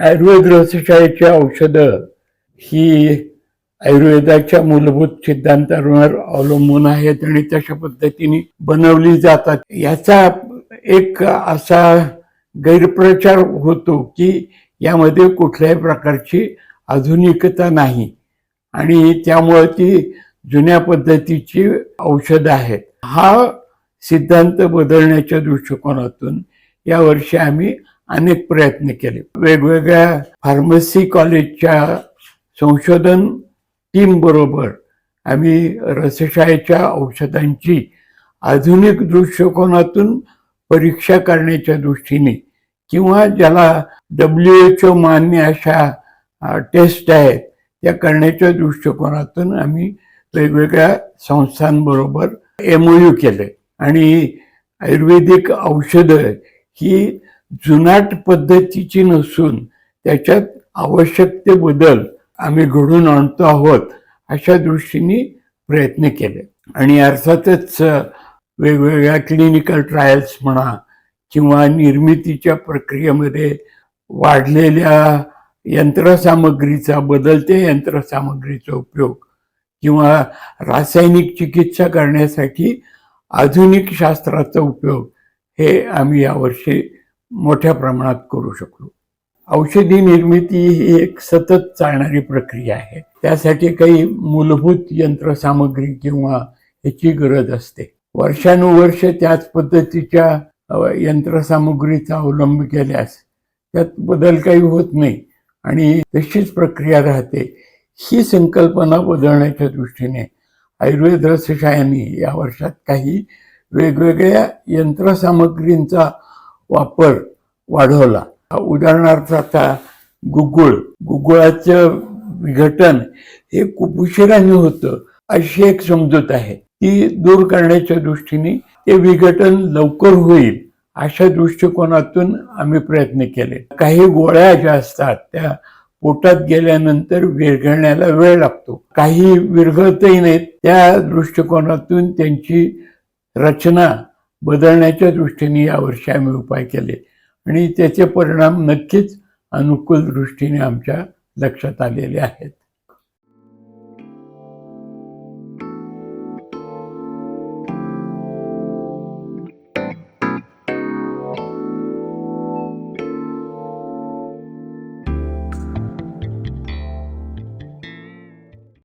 आयुर्वेद रसशाळेची औषधं ही आयुर्वेदाच्या मूलभूत सिद्धांतांवर अवलंबून आहेत आणि तशा पद्धतीने बनवली जातात. याचा एक असा गैरप्रचार होतो की यामध्ये कुठल्याही प्रकारची आधुनिकता नाही आणि त्यामुळे ती जुन्या पद्धतीची औषधं आहेत. हा सिद्धांत बदलण्याच्या दृष्टिकोनातून यावर्षी आम्ही अनेक प्रयत्न केले. वेगवेगळ्या फार्मसी कॉलेजच्या संशोधन टीम बरोबर आम्ही रसशाळेच्या औषधांची आधुनिक दृष्टिकोनातून परीक्षा करण्याच्या दृष्टीने किंवा ज्याला डब्ल्यू एच ओ मान्य अशा टेस्ट आहेत त्या करण्याच्या दृष्टिकोनातून आम्ही वेगवेगळ्या संस्थांबरोबर एमओयू केले. आणि आयुर्वेदिक औषधं ही जुनाट पद्धतीची नसून त्याच्यात आवश्यक ते बदल आम्ही घडून आणतो आहोत अशा दृष्टीने प्रयत्न केले. आणि अर्थातच वेगवेगळ्या क्लिनिकल ट्रायल्स म्हणा किंवा निर्मितीच्या प्रक्रियेमध्ये वाढलेल्या यंत्रसामग्रीचा बदलत्या यंत्रसामग्रीचा उपयोग किंवा रासायनिक चिकित्सा करण्यासाठी आधुनिक शास्त्राचा उपयोग हे आम्ही यावर्षी मोठ्या प्रमाणात करू शकलो. औषधी निर्मिती ही एक सतत चालणारी प्रक्रिया आहे. त्यासाठी काही मूलभूत यंत्रसामग्री किंवा ह्याची गरज असते. वर्षानुवर्ष त्याच पद्धतीच्या यंत्रसामग्रीचा यंत्रसामुग्रीचा अवलंब केल्यास त्यात बदल काही होत नाही आणि तशीच प्रक्रिया राहते. ही संकल्पना बदलण्याच्या दृष्टीने आयुर्वेद रसशायानी या वर्षात काही वेगवेगळ्या यंत्रसामग्रींचा वापर वाढवला. उदाहरणार्थ आता गुगुळ गुगुळाचं विघटन हे खूप उशिराने होतं. अशी एक समजूत आहे. ती दूर करण्याच्या दृष्टीने ते विघटन लवकर होईल अशा दृष्टिकोनातून आम्ही प्रयत्न केले. काही गोळ्या ज्या असतात त्या पोटात गेल्यानंतर विरघळण्याला वेळ लागतो. काही विरघळतही नाहीत. त्या दृष्टिकोनातून त्यांची रचना बदलण्याच्या दृष्टीने यावर्षी आम्ही उपाय केले. आणि त्याचे परिणाम नक्कीच अनुकूल दृष्टीने आमच्या लक्षात आलेले आहेत.